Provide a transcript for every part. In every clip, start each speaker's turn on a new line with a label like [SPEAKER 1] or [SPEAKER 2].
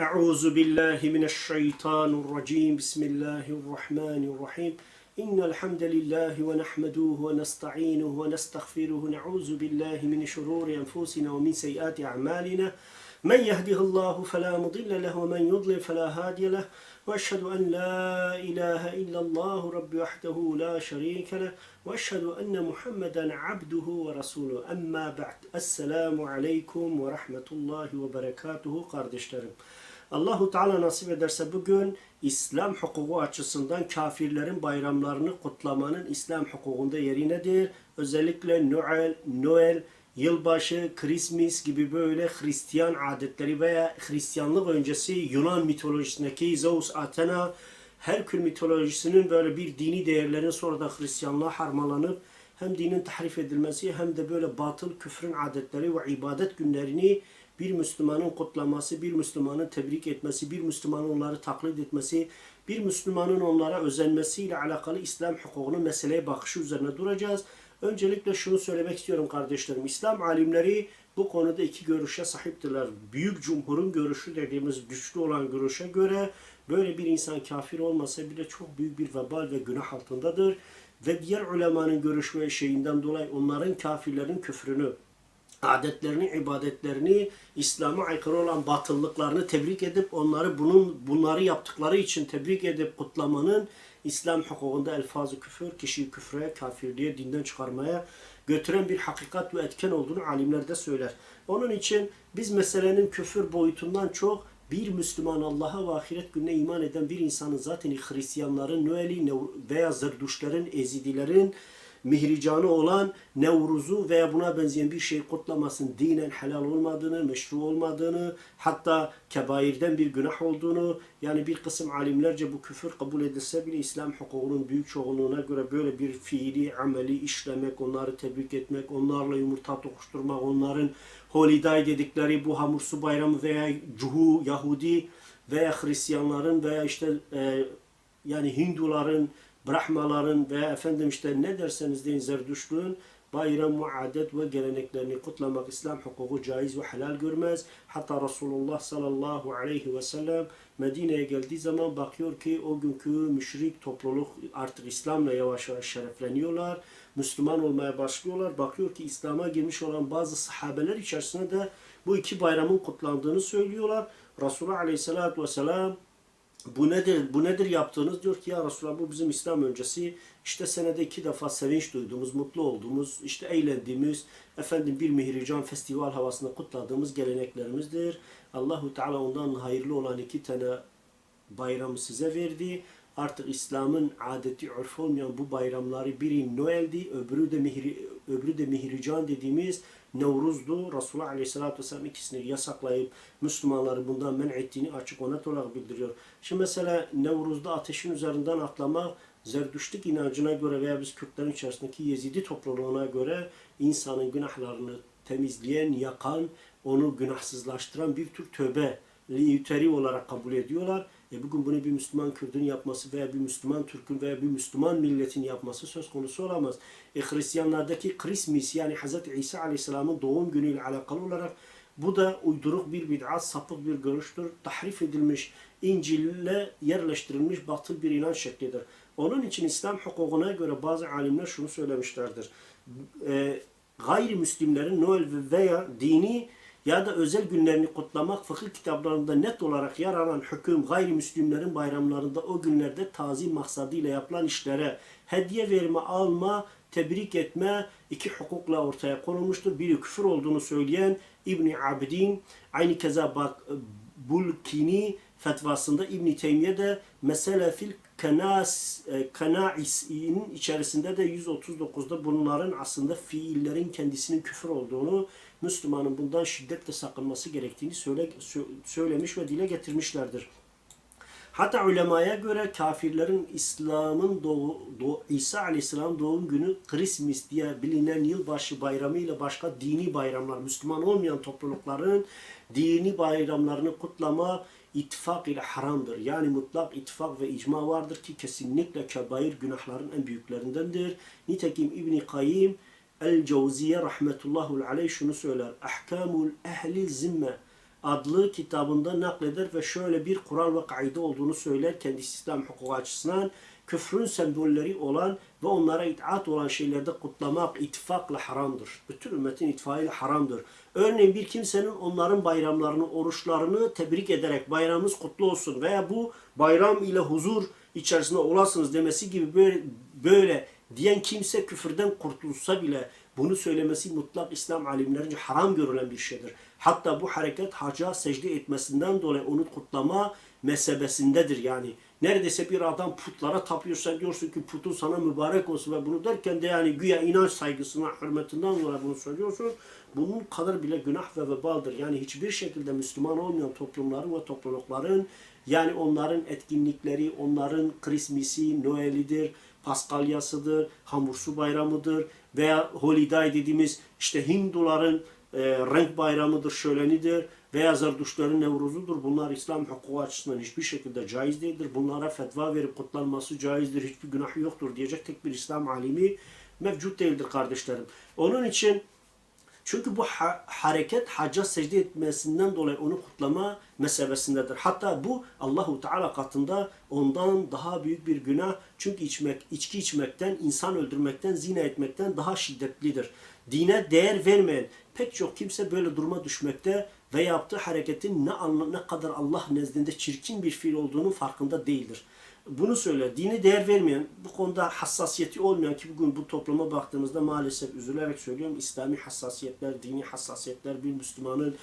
[SPEAKER 1] أعوذ بالله من الشيطان الرجيم. بسم الله الرحمن الرحيم. إن الحمد لله ونحمده ونستعينه ونستغفره. نعوذ بالله من شرور أنفسنا ومن سيئات أعمالنا. من يهده الله فلا مضل له ومن يضلل فلا هادي له. وأشهد أن لا إله إلا الله رب وحده لا شريك له وأشهد أن محمدا عبده ورسوله أما بعد السلام عليكم ورحمة الله وبركاته kardeşlerim. Allahu Teala nasip ederse bugün İslam hukuku açısından kafirlerin bayramlarını kutlamanın İslam hukukunda yeri nedir? Özellikle Noel, Noel, yılbaşı, Christmas gibi böyle Hristiyan adetleri veya Hristiyanlık öncesi Yunan mitolojisindeki Zeus, Athena, Herkül mitolojisinin böyle bir dini değerlerin sonra da Hristiyanlığa harmalanıp hem dinin tahrif edilmesi hem de böyle batıl küfrün adetleri ve ibadet günlerini bir Müslümanın kutlaması, bir Müslümanın tebrik etmesi, bir Müslümanın onları taklit etmesi, bir Müslümanın onlara özenmesiyle alakalı İslam hukukunun meseleye bakışı üzerine duracağız. Öncelikle şunu söylemek istiyorum kardeşlerim. İslam alimleri bu konuda iki görüşe sahiptirler. Büyük cumhurun görüşü dediğimiz güçlü olan görüşe göre böyle bir insan kafir olmasa bile çok büyük bir vebal ve günah altındadır. Ve diğer ulemanın görüşü ve şeyinden dolayı onların kafirlerin küfrünü, adetlerini, ibadetlerini, İslam'a aykırı olan batıllıklarını tebrik edip onları bunun bunları yaptıkları için tebrik edip kutlamanın İslam hukukunda elfazı küfür, kişiyi küfre, kafirliğe, dinden çıkarmaya götüren bir hakikat ve etken olduğunu alimler de söyler. Onun için biz meselenin küfür boyutundan çok bir Müslüman Allah'a ve ahiret gününe iman eden bir insanın zaten Hristiyanların, Noel'i veya Zerduşların, Ezidilerin mihricanı olan Nevruz'u veya buna benzeyen bir şey kutlamasın dinen helal olmadığını, meşru olmadığını, hatta kebairden bir günah olduğunu, yani bir kısım alimlerce bu küfür kabul edilse bile İslam hukukunun büyük çoğunluğuna göre böyle bir fiili, ameli işlemek, onları tebrik etmek, onlarla yumurta tokuşturmak, onların holiday dedikleri bu hamursu bayramı veya cuhu, Yahudi veya Hristiyanların veya işte e, yani Hinduların Brahmaların veya efendim işte ne derseniz deyin Zerdüştlüğün bayram ve adet ve geleneklerini kutlamak İslam hukuku caiz ve helal görmez. Hatta Resulullah sallallahu aleyhi ve sellem Medine'ye geldiği zaman bakıyor ki o günkü müşrik topluluk artık İslam'la yavaş yavaş şerefleniyorlar. Müslüman olmaya başlıyorlar. Bakıyor ki İslam'a girmiş olan bazı sahabeler içerisinde de bu iki bayramın kutlandığını söylüyorlar. Resulullah aleyhissalatü vesselam bu nedir, bu nedir yaptığınız? Diyor ki ya Resulallah bu bizim İslam öncesi işte senede iki defa sevinç duyduğumuz, mutlu olduğumuz, işte eğlendiğimiz, efendim bir mihrican festival havasında kutladığımız geleneklerimizdir. Allahu Teala ondan hayırlı olan iki tane bayramı size verdi. Artık İslam'ın adeti, örf olmayan bu bayramları biri Noel'di, öbürü de mihri, öbürü de mihrican dediğimiz Nevruz'du. Resulullah Aleyhisselatü Vesselam ikisini yasaklayıp Müslümanları bundan men ettiğini açık ona olarak bildiriyor. Şimdi mesela Nevruz'da ateşin üzerinden atlama Zerdüştlük inancına göre veya biz Kürtlerin içerisindeki Yezidi topluluğuna göre insanın günahlarını temizleyen, yakan, onu günahsızlaştıran bir tür tövbe liyuteri olarak kabul ediyorlar. E bugün bunu bir Müslüman Kürt'ün yapması veya bir Müslüman Türk'ün veya bir Müslüman milletin yapması söz konusu olamaz. E Hristiyanlardaki Christmas yani Hz. İsa Aleyhisselam'ın doğum günüyle alakalı olarak bu da uyduruk bir bid'at, sapık bir görüştür. Tahrif edilmiş, İncil'le yerleştirilmiş batıl bir inanç şeklidir. Onun için İslam hukukuna göre bazı alimler şunu söylemişlerdir. E, gayrimüslimlerin Noel veya dini ya da özel günlerini kutlamak fıkıh kitaplarında net olarak yer alan hüküm gayrimüslimlerin bayramlarında o günlerde tazim maksadıyla yapılan işlere hediye verme, alma, tebrik etme iki hukukla ortaya konulmuştur. Biri küfür olduğunu söyleyen İbni Abidin, aynı keza Bulkini fetvasında İbni Teymiye de mesele fil Kenas, e, içerisinde de 139'da bunların aslında fiillerin kendisinin küfür olduğunu, Müslümanın bundan şiddetle sakınması gerektiğini söyle, söylemiş ve dile getirmişlerdir. Hatta ulemaya göre kafirlerin İslam'ın doğu, doğu, İsa Aleyhisselam doğum günü Christmas diye bilinen yılbaşı bayramı ile başka dini bayramlar, Müslüman olmayan toplulukların dini bayramlarını kutlama ittifak ile haramdır. Yani mutlak ittifak ve icma vardır ki kesinlikle kebair günahların en büyüklerindendir. Nitekim İbni Kayyim El-Cevziye rahmetullahi aleyh şunu söyler. Ahkamul ehli zimme adlı kitabında nakleder ve şöyle bir kural ve kaide olduğunu söyler kendisi İslam hukuku açısından küfrün sembolleri olan ve onlara itaat olan şeylerde kutlamak ittifakla haramdır. Bütün ümmetin ittifakıyla haramdır. Örneğin bir kimsenin onların bayramlarını, oruçlarını tebrik ederek bayramınız kutlu olsun veya bu bayram ile huzur içerisinde olasınız demesi gibi böyle, böyle diyen kimse küfürden kurtulsa bile bunu söylemesi mutlak İslam alimlerince haram görülen bir şeydir. Hatta bu hareket haca secde etmesinden dolayı onu kutlama mezhebesindedir yani. Neredeyse bir adam putlara tapıyorsa diyorsun ki putun sana mübarek olsun ve bunu derken de yani güya inanç saygısına, hürmetinden dolayı bunu söylüyorsun. Bunun kadar bile günah ve vebaldir. Yani hiçbir şekilde Müslüman olmayan toplumların ve toplulukların yani onların etkinlikleri, onların Christmas'i, Noel'idir, Paskalyasıdır, Hamursu bayramıdır veya Holiday dediğimiz işte Hinduların e, renk bayramıdır, şölenidir veya Zerduşların Nevruzudur. Bunlar İslam hukuku açısından hiçbir şekilde caiz değildir. Bunlara fetva verip kutlanması caizdir, hiçbir günah yoktur diyecek tek bir İslam alimi mevcut değildir kardeşlerim. Onun için çünkü bu ha- hareket hacca secde etmesinden dolayı onu kutlama mesebesindedir. Hatta bu Allahu Teala katında ondan daha büyük bir günah. Çünkü içmek, içki içmekten, insan öldürmekten, zina etmekten daha şiddetlidir. Dine değer vermeyen pek çok kimse böyle duruma düşmekte ve yaptığı hareketin ne, ne kadar Allah nezdinde çirkin bir fiil olduğunun farkında değildir bunu söyler. Dini değer vermeyen, bu konuda hassasiyeti olmayan ki bugün bu topluma baktığımızda maalesef üzülerek söylüyorum İslami hassasiyetler, dini hassasiyetler bir Müslümanın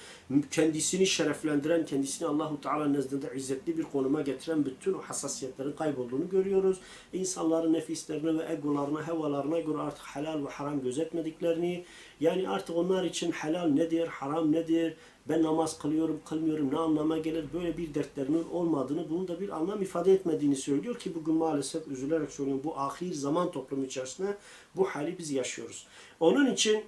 [SPEAKER 1] kendisini şereflendiren, kendisini Allahu Teala nezdinde izzetli bir konuma getiren bütün o hassasiyetlerin kaybolduğunu görüyoruz. İnsanların nefislerine ve egolarına, hevalarına göre artık helal ve haram gözetmediklerini, yani artık onlar için helal nedir, haram nedir, ben namaz kılıyorum, kılmıyorum ne anlama gelir böyle bir dertlerinin olmadığını, bunun da bir anlam ifade etmediğini söylüyor ki bugün maalesef üzülerek söylüyorum bu ahir zaman toplumu içerisinde bu hali biz yaşıyoruz. Onun için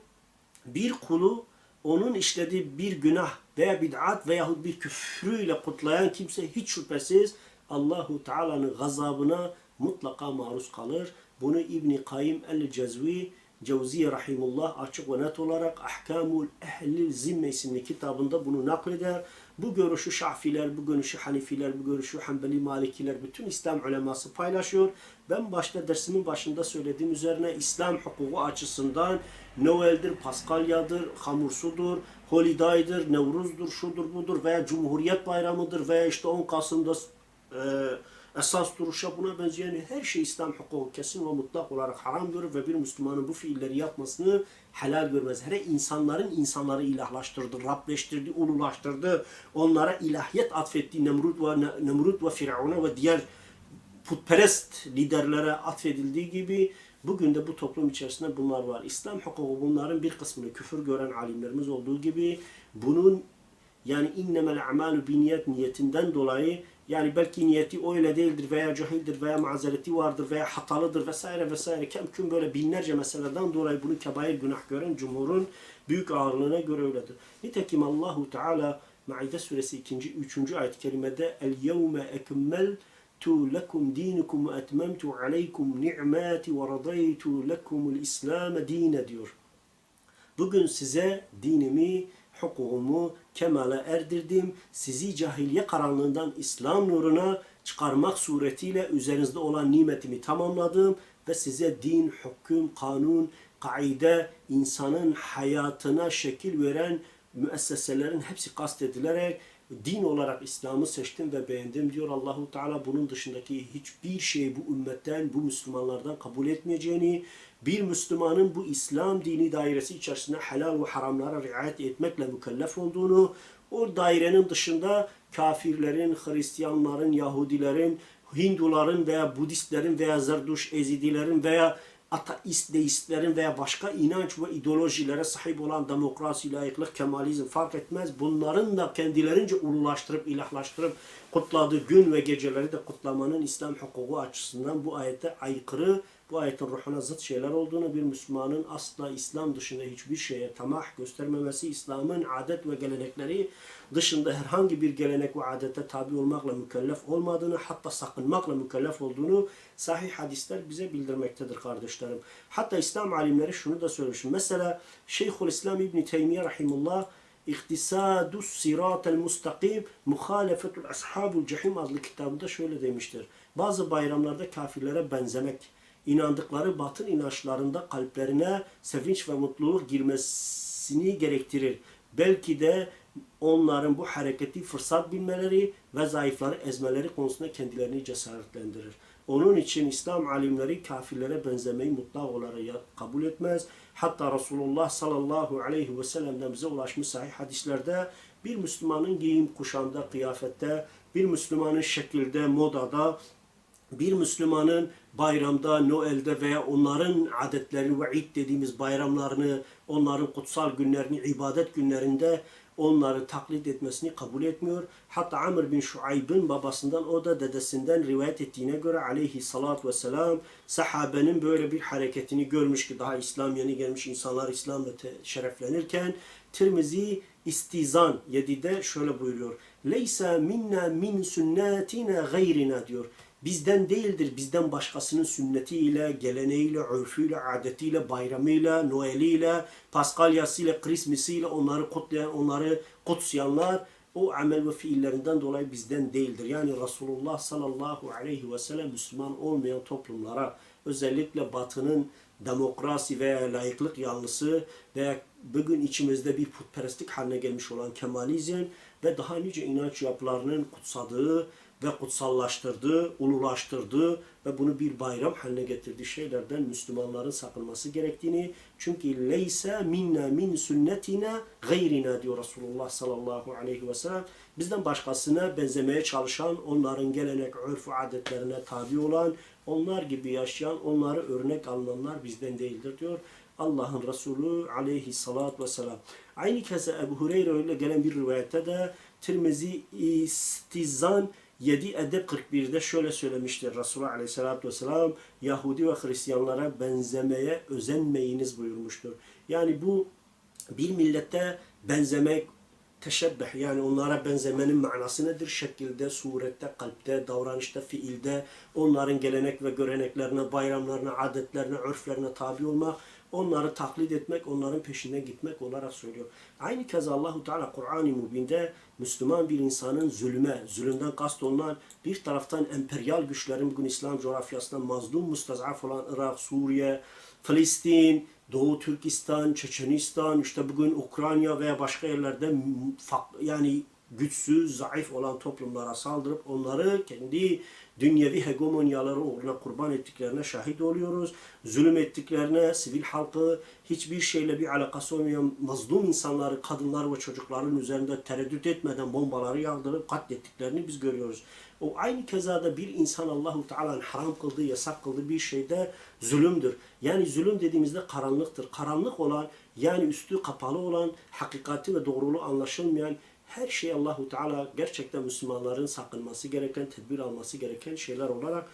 [SPEAKER 1] bir kulu onun işlediği bir günah veya bid'at veyahut bir küfrüyle kutlayan kimse hiç şüphesiz Allahu Teala'nın gazabına mutlaka maruz kalır. Bunu İbn Kayyim el-Cezvi Cevziye Rahimullah açık ve net olarak Ahkamul Ehlil Zimme isimli kitabında bunu nakleder. Bu görüşü Şafiler, bu görüşü Hanifiler, bu görüşü Hanbeli Malikiler, bütün İslam uleması paylaşıyor. Ben başta dersimin başında söylediğim üzerine İslam hukuku açısından Noel'dir, Paskalyadır, Hamursudur, Holiday'dır, Nevruz'dur, şudur budur veya Cumhuriyet Bayramı'dır veya işte 10 Kasım'da e, esas duruşa buna benzeyen her şey İslam hukuku kesin ve mutlak olarak haram görür ve bir Müslümanın bu fiilleri yapmasını helal görmez. Her insanların insanları ilahlaştırdı, Rableştirdi, ululaştırdı. Onlara ilahiyet atfettiği Nemrut ve Nemrut ve Firavun'a ve diğer putperest liderlere atfedildiği gibi bugün de bu toplum içerisinde bunlar var. İslam hukuku bunların bir kısmını küfür gören alimlerimiz olduğu gibi bunun yani innemel a'malu bi niyet niyetinden dolayı yani belki niyeti öyle değildir veya cahildir veya mazereti vardır veya hatalıdır vesaire vesaire kemküm böyle binlerce meseleden dolayı bunu kebair günah gören cumhurun büyük ağırlığına göre öyledir. Nitekim Allahu Teala Maide suresi 2. 3. ayet-i kerimede El yevme ekmeltu lekum dinukum ve etmemtu aleykum ni'mati ve radaytu lekumul İslam dine diyor. Bugün size dinimi, hukukumu kemale erdirdim. Sizi cahiliye karanlığından İslam nuruna çıkarmak suretiyle üzerinizde olan nimetimi tamamladım ve size din, hüküm, kanun, kaide, insanın hayatına şekil veren müesseselerin hepsi kastedilerek din olarak İslam'ı seçtim ve beğendim diyor Allahu Teala. Bunun dışındaki hiçbir şeyi bu ümmetten, bu Müslümanlardan kabul etmeyeceğini, bir Müslümanın bu İslam dini dairesi içerisinde helal ve haramlara riayet etmekle mükellef olduğunu, o dairenin dışında kafirlerin, Hristiyanların, Yahudilerin, Hinduların veya Budistlerin veya Zerduş Ezidilerin veya ateist deistlerin veya başka inanç ve ideolojilere sahip olan demokrasi, layıklık, kemalizm fark etmez. Bunların da kendilerince ululaştırıp, ilahlaştırıp kutladığı gün ve geceleri de kutlamanın İslam hukuku açısından bu ayette aykırı, bu ayetin ruhuna zıt şeyler olduğunu bir Müslümanın asla İslam dışında hiçbir şeye tamah göstermemesi, İslam'ın adet ve gelenekleri dışında herhangi bir gelenek ve adete tabi olmakla mükellef olmadığını, hatta sakınmakla mükellef olduğunu sahih hadisler bize bildirmektedir kardeşlerim. Hatta İslam alimleri şunu da söylemiş. Mesela Şeyhülislam İbn Teymiye Rahimullah İktisadu Siratel Mustakim Muhalefetul Ashabul Cehim adlı kitabında şöyle demiştir. Bazı bayramlarda kafirlere benzemek, inandıkları batın inançlarında kalplerine sevinç ve mutluluk girmesini gerektirir. Belki de onların bu hareketi fırsat bilmeleri ve zayıfları ezmeleri konusunda kendilerini cesaretlendirir. Onun için İslam alimleri kafirlere benzemeyi mutlak olarak kabul etmez. Hatta Resulullah sallallahu aleyhi ve sellem'den bize ulaşmış sahih hadislerde bir Müslümanın giyim kuşamda, kıyafette, bir Müslümanın şekilde, modada, bir Müslümanın bayramda, Noel'de veya onların adetlerini ve id dediğimiz bayramlarını, onların kutsal günlerini, ibadet günlerinde onları taklit etmesini kabul etmiyor. Hatta Amr bin Şuayb'ın babasından o da dedesinden rivayet ettiğine göre aleyhi salatu vesselam sahabenin böyle bir hareketini görmüş ki daha İslam yeni gelmiş insanlar İslam'la şereflenirken Tirmizi istizan 7'de şöyle buyuruyor. Leysa minna min sünnetina gayrina diyor bizden değildir. Bizden başkasının sünnetiyle, geleneğiyle, örfüyle, adetiyle, bayramıyla, Noel'iyle, Paskalyasıyla, Christmas'iyle onları kutlayan, onları kutsayanlar o amel ve fiillerinden dolayı bizden değildir. Yani Resulullah sallallahu aleyhi ve sellem Müslüman olmayan toplumlara özellikle Batı'nın demokrasi veya layıklık yanlısı veya bugün içimizde bir putperestlik haline gelmiş olan Kemalizm ve daha nice inanç yapılarının kutsadığı ve kutsallaştırdığı, ululaştırdığı ve bunu bir bayram haline getirdiği şeylerden Müslümanların sakınması gerektiğini çünkü leyse minna min sünnetina gayrina diyor Resulullah sallallahu aleyhi ve sellem. Bizden başkasına benzemeye çalışan, onların gelenek, örf adetlerine tabi olan, onlar gibi yaşayan, onları örnek alınanlar bizden değildir diyor. Allah'ın Resulü aleyhissalatü vesselam. Aynı keza Ebu Hureyre ile gelen bir rivayette de Tirmizi istizan 7 Edeb 41'de şöyle söylemiştir Resulullah Aleyhisselatü Vesselam Yahudi ve Hristiyanlara benzemeye özenmeyiniz buyurmuştur. Yani bu bir millete benzemek, teşebbüh yani onlara benzemenin manası nedir? Şekilde, surette, kalpte, davranışta, fiilde onların gelenek ve göreneklerine, bayramlarına, adetlerine, örflerine tabi olmak onları taklit etmek, onların peşinden gitmek olarak söylüyor. Aynı kez Allahu Teala Kur'an-ı Mübin'de Müslüman bir insanın zulüme, zulümden kast olunan bir taraftan emperyal güçlerin bugün İslam coğrafyasında mazlum, mustazaf olan Irak, Suriye, Filistin, Doğu Türkistan, Çeçenistan, işte bugün Ukrayna veya başka yerlerde yani güçsüz, zayıf olan toplumlara saldırıp onları kendi dünyevi hegemonyaları uğruna kurban ettiklerine şahit oluyoruz. Zulüm ettiklerine, sivil halkı hiçbir şeyle bir alakası olmayan mazlum insanları, kadınlar ve çocukların üzerinde tereddüt etmeden bombaları yağdırıp katlettiklerini biz görüyoruz. O aynı kezada bir insan Allahu Teala'nın haram kıldığı, yasak kıldığı bir şeyde zulümdür. Yani zulüm dediğimizde karanlıktır. Karanlık olan yani üstü kapalı olan, hakikati ve doğruluğu anlaşılmayan her şey Allahu Teala gerçekten Müslümanların sakınması gereken, tedbir alması gereken şeyler olarak